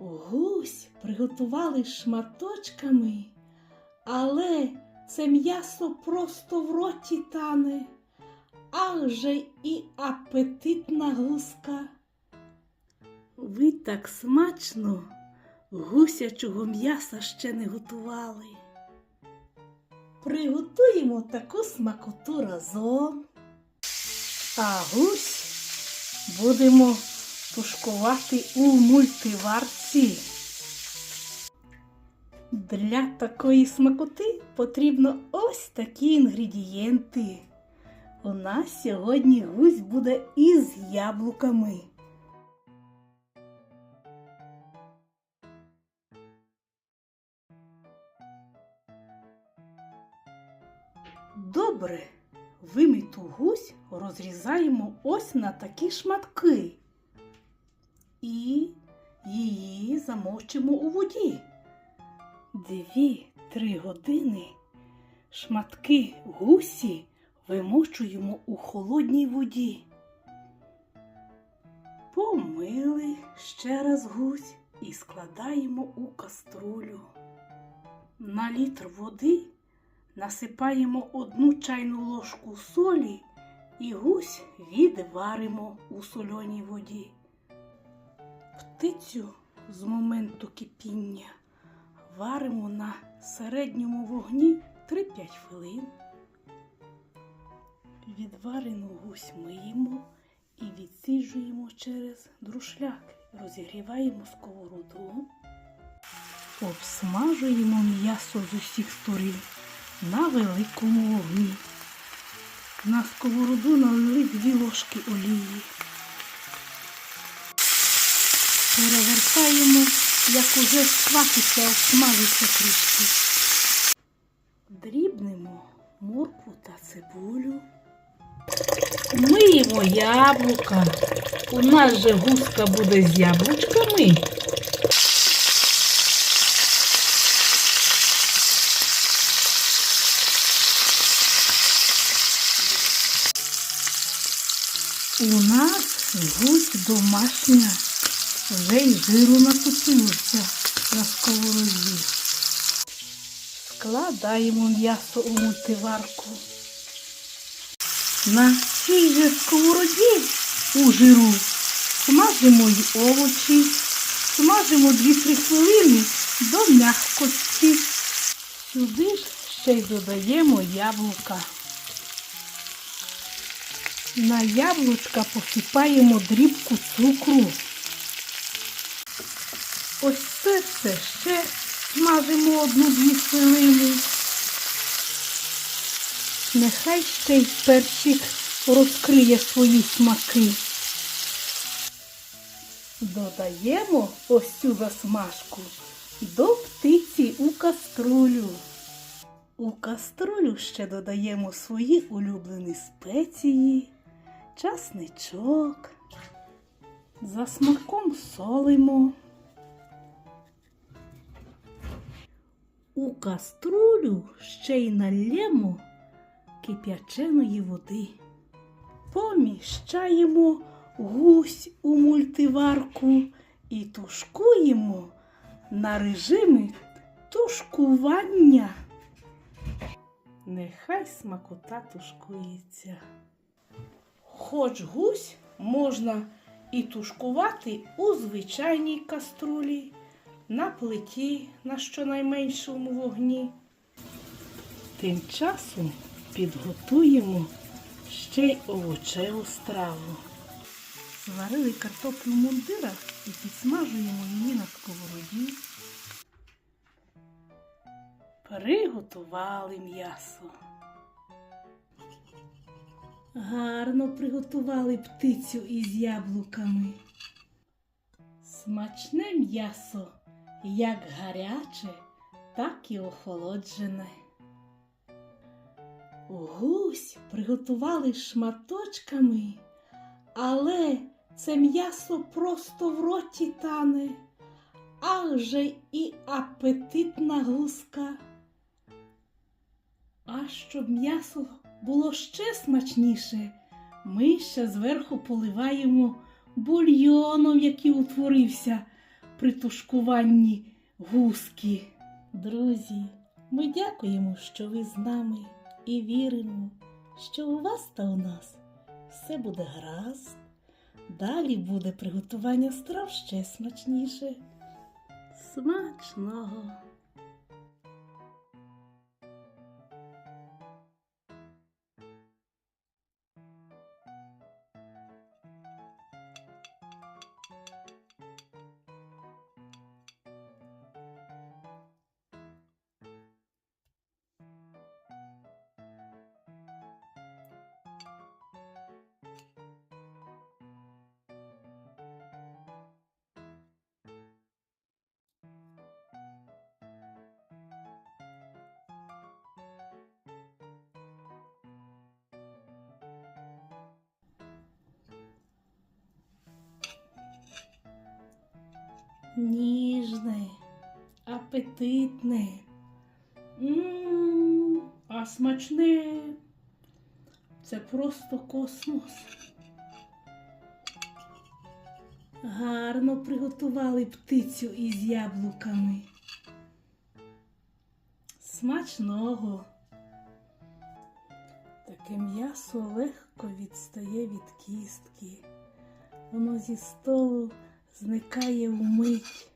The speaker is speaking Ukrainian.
Гусь приготували шматочками, але це м'ясо просто в роті тане, ах же і апетитна гуска. Ви так смачно гусячого м'яса ще не готували. Приготуємо таку смакоту разом. А гусь будемо тушкувати у мультиварці. Для такої смакоти потрібно ось такі інгредієнти. У нас сьогодні гусь буде із яблуками. Добре, вимиту гусь розрізаємо ось на такі шматки і її замочимо у воді. Дві-три години шматки гусі вимочуємо у холодній воді. Помили ще раз гусь і складаємо у каструлю. На літр води насипаємо одну чайну ложку солі і гусь відваримо у сольоній воді. Птицю з моменту кипіння варимо на середньому вогні 3-5 хвилин. Відварену гусь миємо і відсіджуємо через друшляк. Розігріваємо сковороду, обсмажуємо м'ясо з усіх сторін на великому вогні. На сковороду налили дві ложки олії. Перевертаємо, як уже скваситься, обсмажиться трішки. Дрібнемо моркву та цибулю. Миємо яблука. У нас же гуска буде з яблучками. У нас гусь домашня, вже й жиру накупилося на сковороді. Складаємо м'ясо у мультиварку. На цій же сковороді у жиру смажимо й овочі, смажимо 2-3 хвилини до м'якості. Сюди ж ще й додаємо яблука. На яблучка посипаємо дрібку цукру. Ось це все ще смажимо одну-дві хвилини. Нехай ще й перчик розкриє свої смаки. Додаємо ось цю засмажку до птиці у каструлю. У каструлю ще додаємо свої улюблені спеції, часничок. За смаком солимо. У каструлю ще й налємо кип'яченої води. Поміщаємо гусь у мультиварку і тушкуємо на режимі тушкування. Нехай смакота тушкується. Хоч гусь можна і тушкувати у звичайній каструлі, на плиті на щонайменшому вогні. Тим часом підготуємо ще й овочеву страву. Зварили картоплю в мундирах і підсмажуємо її на сковороді. Приготували м'ясо. Гарно приготували птицю із яблуками. Смачне м'ясо, як гаряче, так і охолоджене. Гусь приготували шматочками, але це м'ясо просто в роті тане, ах же і апетитна гуска. А щоб м'ясо було ще смачніше, ми ще зверху поливаємо бульйоном, який утворився при тушкуванні гуски. Друзі, ми дякуємо, що ви з нами і віримо, що у вас та у нас все буде гаразд. Далі буде приготування страв ще смачніше. Смачного! Ніжне, апетитне. М, А смачне. Це просто космос. Гарно приготували птицю із яблуками. Смачного. Таке м'ясо легко відстає від кістки. Воно зі столу зникає вмить.